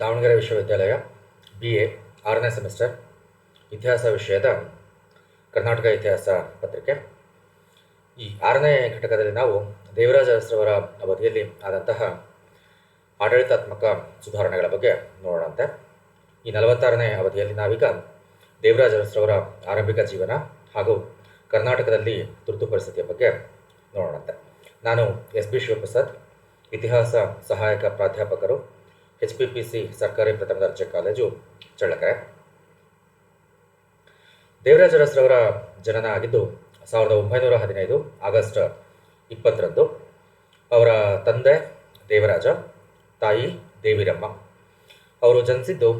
ದಾವಣಗೆರೆ ವಿಶ್ವವಿದ್ಯಾಲಯ B A ಆರನೇ semester ಇತಿಹಾಸ ವಿಷಯದ ಕರ್ನಾಟಕ ಇತಿಹಾಸ ಪತ್ರಿಕೆ. ಈ ಆರನೇ ಘಟಕದಲ್ಲಿ ನಾವು ದೇವರಾಜ ಅರಸರವರ ಅವಧಿಯಲ್ಲಿ ಆದಂತಹ ಆಡಳಿತಾತ್ಮಕ ಸುಧಾರಣೆಗಳ ಬಗ್ಗೆ ನೋಡೋಣಂತೆ. ಈ ನಲವತ್ತಾರನೇ ಅವಧಿಯಲ್ಲಿ ನಾವೀಗ ದೇವರಾಜ ಅರಸರವರ ಆರಂಭಿಕ ಜೀವನ ಹಾಗೂ ಕರ್ನಾಟಕದಲ್ಲಿ ತುರ್ತು ಪರಿಸ್ಥಿತಿಯ ಬಗ್ಗೆ ನೋಡೋಣಂತೆ. ನಾನು ಎಸ್ ಬಿ ಶಿವಪ್ರಸಾದ್, ಇತಿಹಾಸ ಸಹಾಯಕ ಪ್ರಾಧ್ಯಾಪಕರು ಎಚ್ ಪಿ ಪಿ ಸಿ ಸರ್ಕಾರಿ ಪ್ರಥಮ ದರ್ಜೆ ಕಾಲೇಜು ಚಳ್ಳಕೆರೆ. ದೇವರಾಜ ಅರಸರವರ ಜನನ ಆಗಿದ್ದು ಸಾವಿರದ ಒಂಬೈನೂರ ಹದಿನೈದು ಆಗಸ್ಟ್ ಇಪ್ಪತ್ತರಂದು ಅವರ ತಂದೆ ದೇವರಾಜ, ತಾಯಿ ದೇವಿರಮ್ಮ. ಅವರು ಜನಿಸಿದ್ದು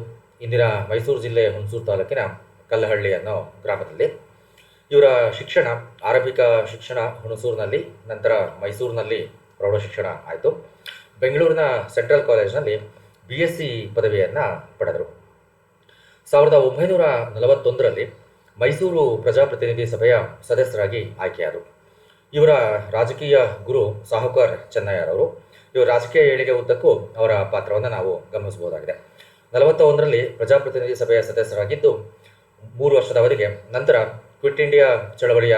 ಇಂದಿನ ಮೈಸೂರು ಜಿಲ್ಲೆ ಹುಣಸೂರು ತಾಲೂಕಿನ ಕಲ್ಲಹಳ್ಳಿ ಅನ್ನೋ ಗ್ರಾಮದಲ್ಲಿ. ಇವರ ಶಿಕ್ಷಣ, ಆರಂಭಿಕ ಶಿಕ್ಷಣ ಹುಣಸೂರಿನಲ್ಲಿ, ನಂತರ ಮೈಸೂರಿನಲ್ಲಿ ಪ್ರೌಢ ಶಿಕ್ಷಣ ಆಯಿತು. ಬೆಂಗಳೂರಿನ ಸೆಂಟ್ರಲ್ ಕಾಲೇಜಿನಲ್ಲಿ ಬಿ ಎಸ್ ಸಿ ಪದವಿಯನ್ನು ಪಡೆದರು. ಸಾವಿರದ ಒಂಬೈನೂರ ನಲವತ್ತೊಂದರಲ್ಲಿ ಮೈಸೂರು ಪ್ರಜಾಪ್ರತಿನಿಧಿ ಸಭೆಯ ಸದಸ್ಯರಾಗಿ ಆಯ್ಕೆಯಾದರು. ಇವರ ರಾಜಕೀಯ ಗುರು ಸಾಹುಕಾರ್ ಚೆನ್ನಯ್ಯರವರು ಇವರ ರಾಜಕೀಯ ಏಳಿಗೆ ಉದ್ದಕ್ಕೂ ಅವರ ಪಾತ್ರವನ್ನು ನಾವು ಗಮನಿಸಬಹುದಾಗಿದೆ. ನಲವತ್ತ ಒಂದರಲ್ಲಿ ಪ್ರಜಾಪ್ರತಿನಿಧಿ ಸಭೆಯ ಸದಸ್ಯರಾಗಿದ್ದು, ಮೂರು ವರ್ಷದ ಅವಧಿಗೆ ನಂತರ ಕ್ವಿಟ್ ಇಂಡಿಯಾ ಚಳವಳಿಯ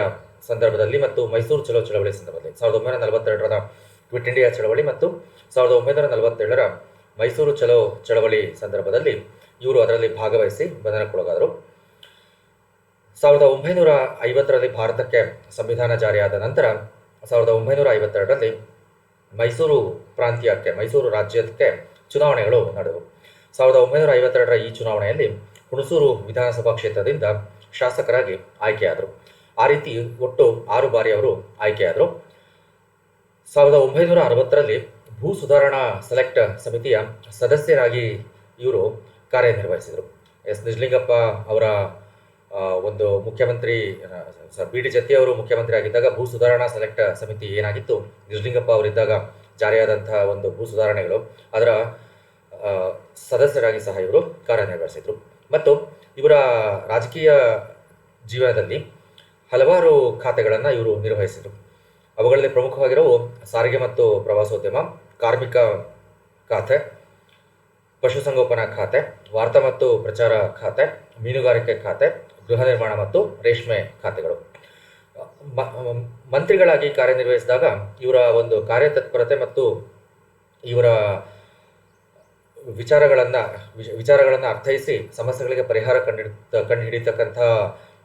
ಸಂದರ್ಭದಲ್ಲಿ ಮತ್ತು ಮೈಸೂರು ಚಲೋ ಚಳವಳಿ ಸಂದರ್ಭದಲ್ಲಿ, ಸಾವಿರದ ಒಂಬೈನೂರ ನಲವತ್ತೆರಡರ ಕ್ವಿಟ್ ಇಂಡಿಯಾ ಚಳವಳಿ ಮತ್ತು ಸಾವಿರದ ಒಂಬೈನೂರ ನಲವತ್ತೇಳರ ಮೈಸೂರು ಚಲೋ ಚಳವಳಿ ಸಂದರ್ಭದಲ್ಲಿ ಇವರು ಅದರಲ್ಲಿ ಭಾಗವಹಿಸಿ ಬಂಧನಕ್ಕೊಳಗಾದರು ಸಾವಿರದ ಒಂಬೈನೂರ ಐವತ್ತರಲ್ಲಿ ಭಾರತಕ್ಕೆ ಸಂವಿಧಾನ ಜಾರಿಯಾದ ನಂತರ ಸಾವಿರದ ಒಂಬೈನೂರ ಐವತ್ತೆರಡರಲ್ಲಿ ಮೈಸೂರು ಪ್ರಾಂತ್ಯಕ್ಕೆ, ಮೈಸೂರು ರಾಜ್ಯಕ್ಕೆ ಚುನಾವಣೆಗಳು ನಡೆದವು. ಸಾವಿರದ ಒಂಬೈನೂರ ಐವತ್ತೆರಡರ ಈ ಚುನಾವಣೆಯಲ್ಲಿ ಹುಣಸೂರು ವಿಧಾನಸಭಾ ಕ್ಷೇತ್ರದಿಂದ ಶಾಸಕರಾಗಿ ಆಯ್ಕೆಯಾದರು. ಆ ರೀತಿ ಒಟ್ಟು ಆರು ಬಾರಿ ಅವರು ಆಯ್ಕೆಯಾದರು. ಸಾವಿರದ ಒಂಬೈನೂರ ಅರವತ್ತರಲ್ಲಿ ಭೂ ಸುಧಾರಣಾ ಸೆಲೆಕ್ಟ್ ಸಮಿತಿಯ ಸದಸ್ಯರಾಗಿ ಇವರು ಕಾರ್ಯನಿರ್ವಹಿಸಿದರು. ಎಸ್. ನಿಜಲಿಂಗಪ್ಪ ಅವರ ಒಂದು ಮುಖ್ಯಮಂತ್ರಿ ಬಿ ಡಿ ಜತ್ತಿ ಅವರು ಮುಖ್ಯಮಂತ್ರಿ ಆಗಿದ್ದಾಗ ಭೂ ಸುಧಾರಣಾ ಸೆಲೆಕ್ಟ್ ಸಮಿತಿ ಏನಾಗಿತ್ತು? ನಿಜಲಿಂಗಪ್ಪ ಅವರಿದ್ದಾಗ ಜಾರಿಯಾದಂತಹ ಒಂದು ಭೂ ಸುಧಾರಣೆಗಳು ಅದರ ಸದಸ್ಯರಾಗಿ ಸಹ ಇವರು ಕಾರ್ಯನಿರ್ವಹಿಸಿದರು. ಮತ್ತು ಇವರ ರಾಜಕೀಯ ಜೀವನದಲ್ಲಿ ಹಲವಾರು ಖಾತೆಗಳನ್ನು ಇವರು ನಿರ್ವಹಿಸಿದರು. ಅವುಗಳಲ್ಲಿ ಪ್ರಮುಖವಾಗಿರೋ ಸಾರಿಗೆ ಮತ್ತು ಪ್ರವಾಸೋದ್ಯಮ ಕಾರ್ಮಿಕ ಖಾತೆ, ಪಶುಸಂಗೋಪನಾ ಖಾತೆ, ವಾರ್ತಾ ಮತ್ತು ಪ್ರಚಾರ ಖಾತೆ, ಮೀನುಗಾರಿಕೆ ಖಾತೆ, ಗೃಹ ನಿರ್ಮಾಣ ಮತ್ತು ರೇಷ್ಮೆ ಖಾತೆಗಳು. ಮಂತ್ರಿಗಳಾಗಿ ಕಾರ್ಯನಿರ್ವಹಿಸಿದಾಗ ಇವರ ಒಂದು ಕಾರ್ಯತತ್ಪರತೆ ಮತ್ತು ಇವರ ವಿಚಾರಗಳನ್ನು ವಿಚಾರಗಳನ್ನು ಅರ್ಥೈಸಿ ಸಮಸ್ಯೆಗಳಿಗೆ ಪರಿಹಾರ ಕಂಡು ಕಂಡುಹಿಡಿತಕ್ಕಂಥ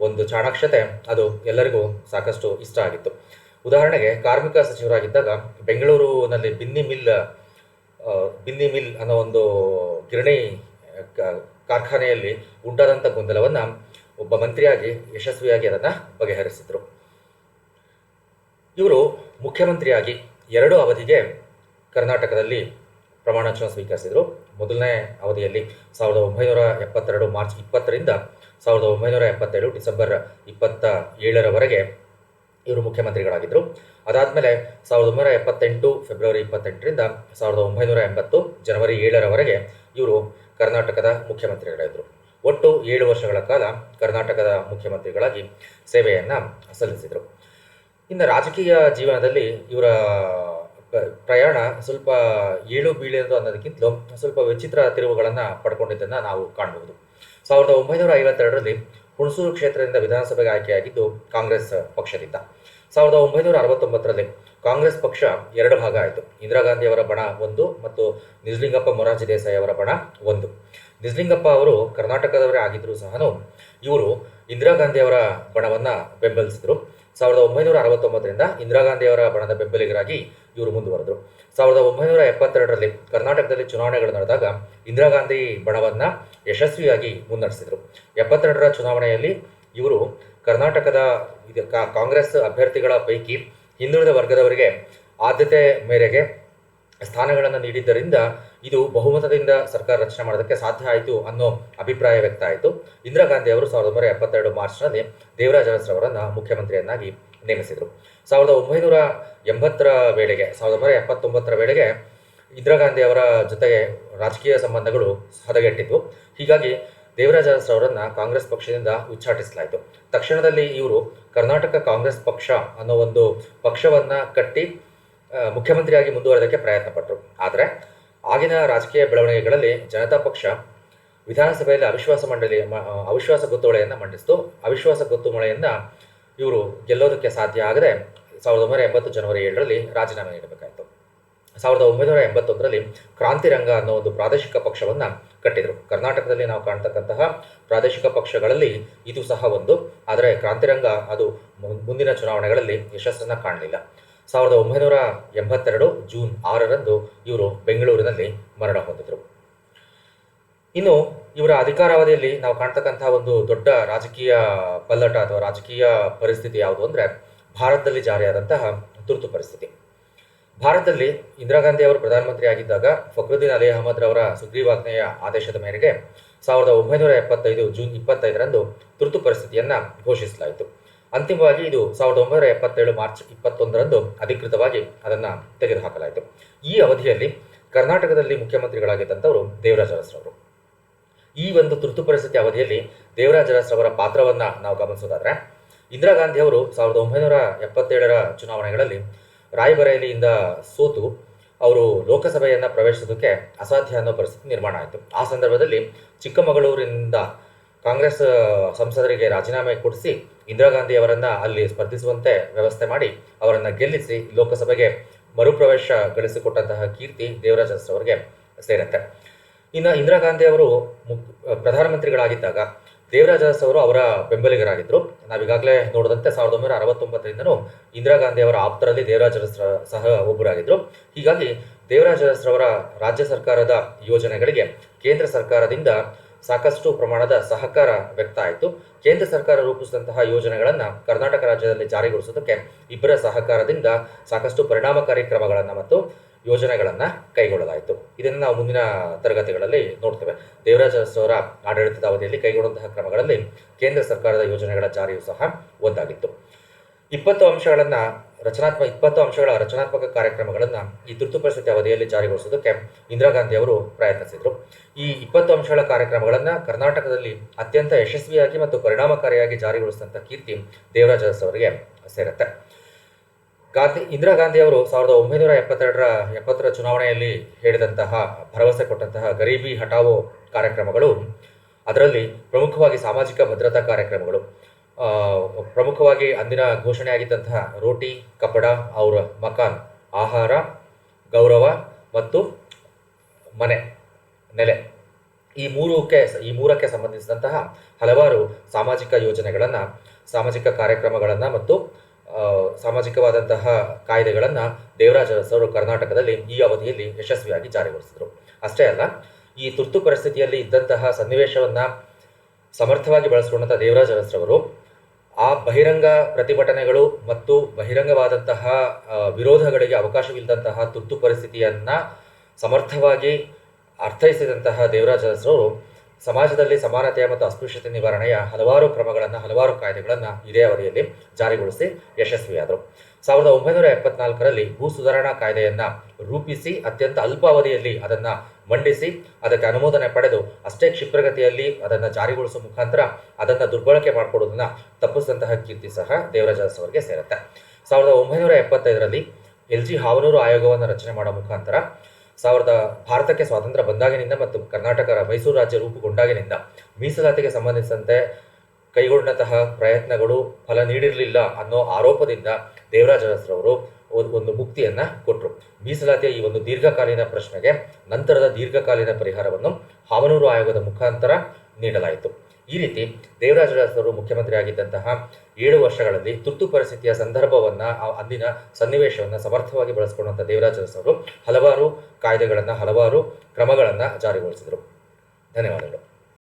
ಒಂದು ಚಾಣಾಕ್ಷತೆ ಅದು ಎಲ್ಲರಿಗೂ ಸಾಕಷ್ಟು ಇಷ್ಟ ಆಗಿತ್ತು. ಉದಾಹರಣೆಗೆ ಕಾರ್ಮಿಕ ಸಚಿವರಾಗಿದ್ದಾಗ ಬೆಂಗಳೂರಿನಲ್ಲಿ ಬಿನ್ನಿ ಮಿಲ್ ಬಿನ್ನಿ ಮಿಲ್ ಅನ್ನೋ ಒಂದು ಗಿರಣಿ ಕಾರ್ಖಾನೆಯಲ್ಲಿ ಉಂಟಾದಂಥ ಗೊಂದಲವನ್ನು ಒಬ್ಬ ಮಂತ್ರಿಯಾಗಿ, ಯಶಸ್ವಿಯಾಗಿ ಅದನ್ನು ಬಗೆಹರಿಸಿದರು. ಇವರು ಮುಖ್ಯಮಂತ್ರಿಯಾಗಿ ಎರಡು ಅವಧಿಗೆ ಕರ್ನಾಟಕದಲ್ಲಿ ಪ್ರಮಾಣವಚನ ಸ್ವೀಕರಿಸಿದರು. ಮೊದಲನೇ ಅವಧಿಯಲ್ಲಿ ಸಾವಿರದ ಒಂಬೈನೂರ ಎಪ್ಪತ್ತೆರಡು ಮಾರ್ಚ್ ಇಪ್ಪತ್ತರಿಂದ ಸಾವಿರದ ಒಂಬೈನೂರ ಎಪ್ಪತ್ತೇಳು ಡಿಸೆಂಬರ್ ಇಪ್ಪತ್ತ ಏಳರವರೆಗೆ ಇವರು ಮುಖ್ಯಮಂತ್ರಿಗಳಾಗಿದ್ದರು. ಅದಾದಮೇಲೆ ಸಾವಿರದ ಒಂಬೈನೂರ ಎಪ್ಪತ್ತೆಂಟು ಫೆಬ್ರವರಿ ಇಪ್ಪತ್ತೆಂಟರಿಂದ ಸಾವಿರದ ಒಂಬೈನೂರ ಎಂಬತ್ತು ಜನವರಿ ಏಳರವರೆಗೆ ಇವರು ಕರ್ನಾಟಕದ ಮುಖ್ಯಮಂತ್ರಿಗಳಾಗಿದ್ದರು. ಒಟ್ಟು ಏಳು ವರ್ಷಗಳ ಕಾಲ ಕರ್ನಾಟಕದ ಮುಖ್ಯಮಂತ್ರಿಗಳಾಗಿ ಸೇವೆಯನ್ನು ಸಲ್ಲಿಸಿದರು. ಇನ್ನು ರಾಜಕೀಯ ಜೀವನದಲ್ಲಿ ಇವರ ಪ್ರಯಾಣ ಸ್ವಲ್ಪ ಏಳು ಬೀಳೋದು ಅನ್ನೋದಕ್ಕಿಂತಲೂ ಸ್ವಲ್ಪ ವಿಚಿತ್ರ ತಿರುವುಗಳನ್ನು ಪಡ್ಕೊಂಡಿದ್ದನ್ನು ನಾವು ಕಾಣಬಹುದು ಸಾವಿರದ ಒಂಬೈನೂರ ಐವತ್ತೆರಡರಲ್ಲಿ ಹುಣಸೂರು ಕ್ಷೇತ್ರದಿಂದ ವಿಧಾನಸಭೆಗೆ ಆಯ್ಕೆಯಾಗಿದ್ದು ಕಾಂಗ್ರೆಸ್ ಪಕ್ಷದಿಂದ. ಸಾವಿರದ ಒಂಬೈನೂರ ಅರವತ್ತೊಂಬತ್ತರಲ್ಲಿ ಕಾಂಗ್ರೆಸ್ ಪಕ್ಷ ಎರಡು ಭಾಗ ಆಯಿತು. ಇಂದಿರಾ ಗಾಂಧಿ ಅವರ ಬಣ ಒಂದು ಮತ್ತು ನಿಜಲಿಂಗಪ್ಪ ಮೊರಾರ್ಜಿ ದೇಸಾಯಿ ಅವರ ಬಣ ಒಂದು. ನಿಜಲಿಂಗಪ್ಪ ಅವರು ಕರ್ನಾಟಕದವರೇ ಆಗಿದ್ದರೂ ಸಹ ಇವರು ಇಂದಿರಾ ಗಾಂಧಿ ಅವರ ಬಣವನ್ನು ಬೆಂಬಲಿಸಿದರು. ಸಾವಿರದ ಒಂಬೈನೂರ ಅರವತ್ತೊಂಬತ್ತರಿಂದ ಇಂದಿರಾ ಗಾಂಧಿ ಅವರ ಬಣದ ಬೆಂಬಲಿಗರಾಗಿ ಇವರು ಮುಂದುವರೆದರು. ಸಾವಿರದ ಒಂಬೈನೂರ ಎಪ್ಪತ್ತೆರಡರಲ್ಲಿ ಕರ್ನಾಟಕದಲ್ಲಿ ಚುನಾವಣೆಗಳು ನಡೆದಾಗ ಇಂದಿರಾ ಗಾಂಧಿ ಬಣವನ್ನು ಯಶಸ್ವಿಯಾಗಿ ಮುನ್ನಡೆಸಿದರು. ಎಪ್ಪತ್ತೆರಡರ ಚುನಾವಣೆಯಲ್ಲಿ ಇವರು ಕರ್ನಾಟಕದ ಕಾಂಗ್ರೆಸ್ ಅಭ್ಯರ್ಥಿಗಳ ಪೈಕಿ ಹಿಂದುಳಿದ ವರ್ಗದವರಿಗೆ ಆದ್ಯತೆ ಮೇರೆಗೆ ಸ್ಥಾನಗಳನ್ನು ನೀಡಿದ್ದರಿಂದ ಇದು ಬಹುಮತದಿಂದ ಸರ್ಕಾರ ರಚನೆ ಮಾಡೋದಕ್ಕೆ ಸಾಧ್ಯ ಆಯಿತು ಅನ್ನೋ ಅಭಿಪ್ರಾಯ ವ್ಯಕ್ತ ಆಯಿತು. ಇಂದಿರಾ ಗಾಂಧಿ ಅವರು ಸಾವಿರದ ಒಂಬೈನೂರ ಎಪ್ಪತ್ತೆರಡು ಮಾರ್ಚ್ನಲ್ಲಿ ದೇವರಾಜ ಅರಸರವರನ್ನು ಮುಖ್ಯಮಂತ್ರಿಯನ್ನಾಗಿ ನೇಮಿಸಿದರು. ಸಾವಿರದ ಒಂಬೈನೂರ ಎಂಬತ್ತರ ವೇಳೆಗೆ, ಸಾವಿರದ ಒಂಬೈನೂರ ಎಪ್ಪತ್ತೊಂಬತ್ತರ ವೇಳೆಗೆ ಇಂದಿರಾ ಗಾಂಧಿ ಅವರ ಜೊತೆಗೆ ರಾಜಕೀಯ ಸಂಬಂಧಗಳು ಹದಗೆಟ್ಟಿದ್ವು. ಹೀಗಾಗಿ ದೇವರಾಜ ಅರಸರವರನ್ನು ಕಾಂಗ್ರೆಸ್ ಪಕ್ಷದಿಂದ ಉಚ್ಚಾಟಿಸಲಾಯಿತು. ತಕ್ಷಣದಲ್ಲಿ ಇವರು ಕರ್ನಾಟಕ ಕಾಂಗ್ರೆಸ್ ಪಕ್ಷ ಅನ್ನೋ ಒಂದು ಪಕ್ಷವನ್ನ ಕಟ್ಟಿ ಮುಖ್ಯಮಂತ್ರಿಯಾಗಿ ಮುಂದುವರೆದಕ್ಕೆ ಪ್ರಯತ್ನ ಪಟ್ಟರು ಆದರೆ ಆಗಿನ ರಾಜಕೀಯ ಬೆಳವಣಿಗೆಗಳಲ್ಲಿ ಜನತಾ ಪಕ್ಷ ವಿಧಾನಸಭೆಯಲ್ಲಿ ಅವಿಶ್ವಾಸ ಮಂಡಳಿ ಅವಿಶ್ವಾಸ ಗೊತ್ತುವಳಿಯನ್ನು ಮಂಡಿಸಿತು. ಅವಿಶ್ವಾಸ ಗೊತ್ತುವಳಿಯನ್ನು ಇವರು ಗೆಲ್ಲೋದಕ್ಕೆ ಸಾಧ್ಯ ಆಗದೆ ಸಾವಿರದ ಒಂಬೈನೂರ ಎಂಬತ್ತು ಜನವರಿ ಏಳರಲ್ಲಿ ರಾಜೀನಾಮೆ ನೀಡಬೇಕಾಯಿತು. ಸಾವಿರದ ಒಂಬೈನೂರ ಎಂಬತ್ತೊಂದರಲ್ಲಿ ಕ್ರಾಂತಿರಂಗ ಅನ್ನೋ ಒಂದು ಪ್ರಾದೇಶಿಕ ಪಕ್ಷವನ್ನು ಕಟ್ಟಿದರು. ಕರ್ನಾಟಕದಲ್ಲಿ ನಾವು ಕಾಣ್ತಕ್ಕಂತಹ ಪ್ರಾದೇಶಿಕ ಪಕ್ಷಗಳಲ್ಲಿ ಇದು ಸಹ ಒಂದು. ಆದರೆ ಕ್ರಾಂತಿರಂಗ ಅದು ಮುಂದಿನ ಚುನಾವಣೆಗಳಲ್ಲಿ ಯಶಸ್ಸನ್ನು ಕಾಣಲಿಲ್ಲ. ಸಾವಿರದ ಒಂಬೈನೂರ ಎಂಬತ್ತೆರಡು ಜೂನ್ ಆರರಂದು ಇವರು ಬೆಂಗಳೂರಿನಲ್ಲಿ ಮರಣ ಹೊಂದಿದರು. ಇನ್ನು ಇವರ ಅಧಿಕಾರಾವಧಿಯಲ್ಲಿ ನಾವು ಕಾಣ್ತಕ್ಕಂತಹ ಒಂದು ದೊಡ್ಡ ರಾಜಕೀಯ ಪಲ್ಲಟ ಅಥವಾ ರಾಜಕೀಯ ಪರಿಸ್ಥಿತಿ ಯಾವುದು ಅಂದರೆ ಭಾರತದಲ್ಲಿ ಜಾರಿಯಾದಂತಹ ತುರ್ತು ಪರಿಸ್ಥಿತಿ. ಭಾರತದಲ್ಲಿ ಇಂದಿರಾ ಗಾಂಧಿ ಅವರು ಪ್ರಧಾನಮಂತ್ರಿ ಆಗಿದ್ದಾಗ ಫಕ್ರುದ್ದೀನ್ ಅಲಿ ಅಹಮದ್ ರವರ ಸುಗ್ರೀವಾಜ್ಞೆಯ ಆದೇಶದ ಮೇರೆಗೆ ಸಾವಿರದ ಒಂಬೈನೂರ ಎಪ್ಪತ್ತೈದು ಜೂನ್ ಇಪ್ಪತ್ತೈದರಂದು ತುರ್ತು ಪರಿಸ್ಥಿತಿಯನ್ನು ಘೋಷಿಸಲಾಯಿತು. ಅಂತಿಮವಾಗಿ ಇದು ಸಾವಿರದ ಒಂಬೈನೂರ ಎಪ್ಪತ್ತೇಳು ಮಾರ್ಚ್ ಇಪ್ಪತ್ತೊಂದರಂದು ಅಧಿಕೃತವಾಗಿ ಅದನ್ನು ತೆಗೆದುಹಾಕಲಾಯಿತು. ಈ ಅವಧಿಯಲ್ಲಿ ಕರ್ನಾಟಕದಲ್ಲಿ ಮುಖ್ಯಮಂತ್ರಿಗಳಾಗಿದ್ದಂಥವರು ದೇವರಾಜ ಅರಸರವರು. ಈ ಒಂದು ತುರ್ತು ಪರಿಸ್ಥಿತಿ ಅವಧಿಯಲ್ಲಿ ದೇವರಾಜ ಅರಸರವರ ಪಾತ್ರವನ್ನು ನಾವು ಗಮನಿಸೋದಾದರೆ, ಇಂದಿರಾ ಗಾಂಧಿ ಅವರು ಸಾವಿರದ ಒಂಬೈನೂರ ಎಪ್ಪತ್ತೇಳರ ಚುನಾವಣೆಗಳಲ್ಲಿ ರಾಯಬರೇಲಿಯಿಂದ ಸೋತು ಅವರು ಲೋಕಸಭೆಯನ್ನು ಪ್ರವೇಶಿಸೋದಕ್ಕೆ ಅಸಾಧ್ಯ ಅನ್ನೋ ಪರಿಸ್ಥಿತಿ ನಿರ್ಮಾಣ ಆಯಿತು. ಆ ಸಂದರ್ಭದಲ್ಲಿ ಚಿಕ್ಕಮಗಳೂರಿನಿಂದ ಕಾಂಗ್ರೆಸ್ ಸಂಸದರಿಗೆ ರಾಜೀನಾಮೆ ಕೊಡಿಸಿ ಇಂದಿರಾ ಗಾಂಧಿ ಅವರನ್ನ ಅಲ್ಲಿ ಸ್ಪರ್ಧಿಸುವಂತೆ ವ್ಯವಸ್ಥೆ ಮಾಡಿ ಅವರನ್ನ ಗೆಲ್ಲಿಸಿ ಲೋಕಸಭೆಗೆ ಮರುಪ್ರವೇಶ ಗಳಿಸಿಕೊಟ್ಟಂತಹ ಕೀರ್ತಿ ದೇವರಾಜ ಅವರಿಗೆ ಸೇರುತ್ತೆ. ಇನ್ನು ಇಂದಿರಾ ಗಾಂಧಿ ಅವರು ಪ್ರಧಾನಮಂತ್ರಿಗಳಾಗಿದ್ದಾಗ ದೇವರಾಜ ಅವರು ಅವರ ಬೆಂಬಲಿಗರಾಗಿದ್ದರು ನಾವೀಗಾಗಲೇ ನೋಡಿದಂತೆ ಸಾವಿರದ ಒಂಬೈನೂರ ಅರವತ್ತೊಂಬತ್ತರಿಂದನೂ ಇಂದಿರಾ ಗಾಂಧಿ ಅವರ ಆಪ್ತರಲ್ಲಿ ದೇವರಾಜ ಸಹ ಒಬ್ಬರಾಗಿದ್ದರು ಹೀಗಾಗಿ ದೇವರಾಜ ಅವರ ರಾಜ್ಯ ಸರ್ಕಾರದ ಯೋಜನೆಗಳಿಗೆ ಕೇಂದ್ರ ಸರ್ಕಾರದಿಂದ ಸಾಕಷ್ಟು ಪ್ರಮಾಣದ ಸಹಕಾರ ವ್ಯಕ್ತ ಆಯಿತು. ಕೇಂದ್ರ ಸರ್ಕಾರ ರೂಪಿಸಿದಂತಹ ಯೋಜನೆಗಳನ್ನು ಕರ್ನಾಟಕ ರಾಜ್ಯದಲ್ಲಿ ಜಾರಿಗೊಳಿಸೋದಕ್ಕೆ ಇಬ್ಬರ ಸಹಕಾರದಿಂದ ಸಾಕಷ್ಟು ಪರಿಣಾಮಕಾರಿ ಕ್ರಮಗಳನ್ನು ಮತ್ತು ಯೋಜನೆಗಳನ್ನು ಕೈಗೊಳ್ಳಲಾಯಿತು. ಇದನ್ನು ನಾವು ಮುಂದಿನ ತರಗತಿಗಳಲ್ಲಿ ನೋಡ್ತೇವೆ. ದೇವರಾಜ ಅವರ ಆಡಳಿತದ ಅವಧಿಯಲ್ಲಿ ಕೈಗೊಂಡಂತಹ ಕ್ರಮಗಳಲ್ಲಿ ಕೇಂದ್ರ ಸರ್ಕಾರದ ಯೋಜನೆಗಳ ಜಾರಿಯೂ ಸಹ ಒಂದಾಗಿತ್ತು. ಇಪ್ಪತ್ತು ಅಂಶಗಳನ್ನು, ರಚನಾತ್ಮಕ ಇಪ್ಪತ್ತು ಅಂಶಗಳ ರಚನಾತ್ಮಕ ಕಾರ್ಯಕ್ರಮಗಳನ್ನು ಈ ತುರ್ತು ಪರಿಸ್ಥಿತಿ ಅವಧಿಯಲ್ಲಿ ಜಾರಿಗೊಳಿಸೋದಕ್ಕೆ ಇಂದಿರಾ ಗಾಂಧಿ ಅವರು ಪ್ರಯತ್ನಿಸಿದರು. ಈ ಇಪ್ಪತ್ತು ಅಂಶಗಳ ಕಾರ್ಯಕ್ರಮಗಳನ್ನು ಕರ್ನಾಟಕದಲ್ಲಿ ಅತ್ಯಂತ ಯಶಸ್ವಿಯಾಗಿ ಮತ್ತು ಪರಿಣಾಮಕಾರಿಯಾಗಿ ಜಾರಿಗೊಳಿಸಿದಂಥ ಕೀರ್ತಿ ದೇವರಾಜ ಅವರಿಗೆ ಸೇರುತ್ತೆ. ಗಾಂಧಿ ಇಂದಿರಾ ಗಾಂಧಿ ಅವರು ಸಾವಿರದ ಒಂಬೈನೂರ ಎಪ್ಪತ್ತೆರಡರ ಎಪ್ಪತ್ತರ ಚುನಾವಣೆಯಲ್ಲಿ ಹೇಳಿದಂತಹ, ಭರವಸೆ ಕೊಟ್ಟಂತಹ ಗರೀಬಿ ಹಟಾವೋ ಕಾರ್ಯಕ್ರಮಗಳು, ಅದರಲ್ಲಿ ಪ್ರಮುಖವಾಗಿ ಸಾಮಾಜಿಕ ಭದ್ರತಾ ಕಾರ್ಯಕ್ರಮಗಳು ಪ್ರಮುಖವಾಗಿ ಅಂದಿನ ಘೋಷಣೆ ಆಗಿದ್ದಂತಹ ರೋಟಿ, ಕಪಡ, ಅವರ ಮಕಾನ್, ಆಹಾರ, ಗೌರವ ಮತ್ತು ಮನೆ, ನೆಲೆ. ಈ ಮೂರಕ್ಕೆ ಈ ಮೂರಕ್ಕೆ ಸಂಬಂಧಿಸಿದಂತಹ ಹಲವಾರು ಸಾಮಾಜಿಕ ಯೋಜನೆಗಳನ್ನು, ಸಾಮಾಜಿಕ ಕಾರ್ಯಕ್ರಮಗಳನ್ನು ಮತ್ತು ಸಾಮಾಜಿಕವಾದಂತಹ ಕಾಯ್ದೆಗಳನ್ನು ದೇವರಾಜ ಅರಸರು ಕರ್ನಾಟಕದಲ್ಲಿ ಈ ಅವಧಿಯಲ್ಲಿ ಯಶಸ್ವಿಯಾಗಿ ಜಾರಿಗೊಳಿಸಿದರು. ಅಷ್ಟೇ ಅಲ್ಲ, ಈ ತುರ್ತು ಪರಿಸ್ಥಿತಿಯಲ್ಲಿ ಇದ್ದಂತಹ ಸನ್ನಿವೇಶವನ್ನು ಸಮರ್ಥವಾಗಿ ಬಳಸಿಕೊಂಡಂತಹ ದೇವರಾಜ ಅರಸರವರು ಆ ಬಹಿರಂಗ ಪ್ರತಿಭಟನೆಗಳು ಮತ್ತು ಬಹಿರಂಗವಾದಂತಹ ವಿರೋಧಗಳಿಗೆ ಅವಕಾಶವಿಲ್ಲದಂತಹ ತುರ್ತು ಪರಿಸ್ಥಿತಿಯನ್ನು ಸಮರ್ಥವಾಗಿ ಅರ್ಥೈಸಿದಂತಹ ದೇವರಾಜ ಅರಸರು ಸಮಾಜದಲ್ಲಿ ಸಮಾನತೆ ಮತ್ತು ಅಸ್ಪೃಶ್ಯತೆ ನಿವಾರಣೆಯ ಹಲವಾರು ಕ್ರಮಗಳನ್ನು, ಹಲವಾರು ಕಾಯ್ದೆಗಳನ್ನು ಇದೇ ಅವಧಿಯಲ್ಲಿ ಜಾರಿಗೊಳಿಸಿ ಯಶಸ್ವಿಯಾದರು. ಸಾವಿರದ ಒಂಬೈನೂರ ಎಪ್ಪತ್ನಾಲ್ಕರಲ್ಲಿ ಭೂ ಸುಧಾರಣಾ ಕಾಯ್ದೆಯನ್ನು ರೂಪಿಸಿ, ಅತ್ಯಂತ ಅಲ್ಪಾವಧಿಯಲ್ಲಿ ಅದನ್ನು ಮಂಡಿಸಿ ಅದಕ್ಕೆ ಅನುಮೋದನೆ ಪಡೆದು ಅಷ್ಟೇ ಕ್ಷಿಪ್ರಗತಿಯಲ್ಲಿ ಅದನ್ನು ಜಾರಿಗೊಳಿಸುವ ಮುಖಾಂತರ ಅದನ್ನು ದುರ್ಬಳಕೆ ಮಾಡಿಕೊಡೋದನ್ನು ತಪ್ಪಿಸಿದಂತಹ ಕೀರ್ತಿ ಸಹ ದೇವರಾಜ ಅವರಿಗೆ ಸೇರುತ್ತೆ. ಸಾವಿರದ ಒಂಬೈನೂರ ಎಪ್ಪತ್ತೈದರಲ್ಲಿ ಎಲ್ ಜಿ ಹಾವನೂರು ಆಯೋಗವನ್ನು ರಚನೆ ಮಾಡೋ ಮುಖಾಂತರ ಸಾವಿರದ ಭಾರತಕ್ಕೆ ಸ್ವಾತಂತ್ರ್ಯ ಬಂದಾಗಿನಿಂದ ಮತ್ತು ಕರ್ನಾಟಕ ಮೈಸೂರು ರಾಜ್ಯ ರೂಪುಗೊಂಡಾಗಿನಿಂದ ಮೀಸಲಾತಿಗೆ ಸಂಬಂಧಿಸಿದಂತೆ ಕೈಗೊಂಡಂತಹ ಪ್ರಯತ್ನಗಳು ಫಲ ನೀಡಿರಲಿಲ್ಲ ಅನ್ನೋ ಆರೋಪದಿಂದ ದೇವರಾಜ ಅರಸರವರು ಒಂದು ಮುಕ್ತಿಯನ್ನು ಕೊಟ್ಟರು ಮೀಸಲಾತಿಯ ಈ ಒಂದು ದೀರ್ಘಕಾಲೀನ ಪ್ರಶ್ನೆಗೆ ನಂತರದ ದೀರ್ಘಕಾಲೀನ ಪರಿಹಾರವನ್ನು ಹಾವನೂರು ಆಯೋಗದ ಮುಖಾಂತರ ನೀಡಲಾಯಿತು. ಈ ರೀತಿ ದೇವರಾಜ ಅರಸರು ಮುಖ್ಯಮಂತ್ರಿ ಆಗಿದ್ದಂತಹ ಏಳು ವರ್ಷಗಳಲ್ಲಿ ತುರ್ತು ಪರಿಸ್ಥಿತಿಯ ಸಂದರ್ಭವನ್ನು ಅಂದಿನ ಸನ್ನಿವೇಶವನ್ನು ಸಮರ್ಥವಾಗಿ ಬಳಸಿಕೊಂಡಂಥ ದೇವರಾಜ ಅರಸರು ಹಲವಾರು ಕಾಯ್ದೆಗಳನ್ನು, ಹಲವಾರು ಕ್ರಮಗಳನ್ನು ಜಾರಿಗೊಳಿಸಿದರು. ಧನ್ಯವಾದಗಳು.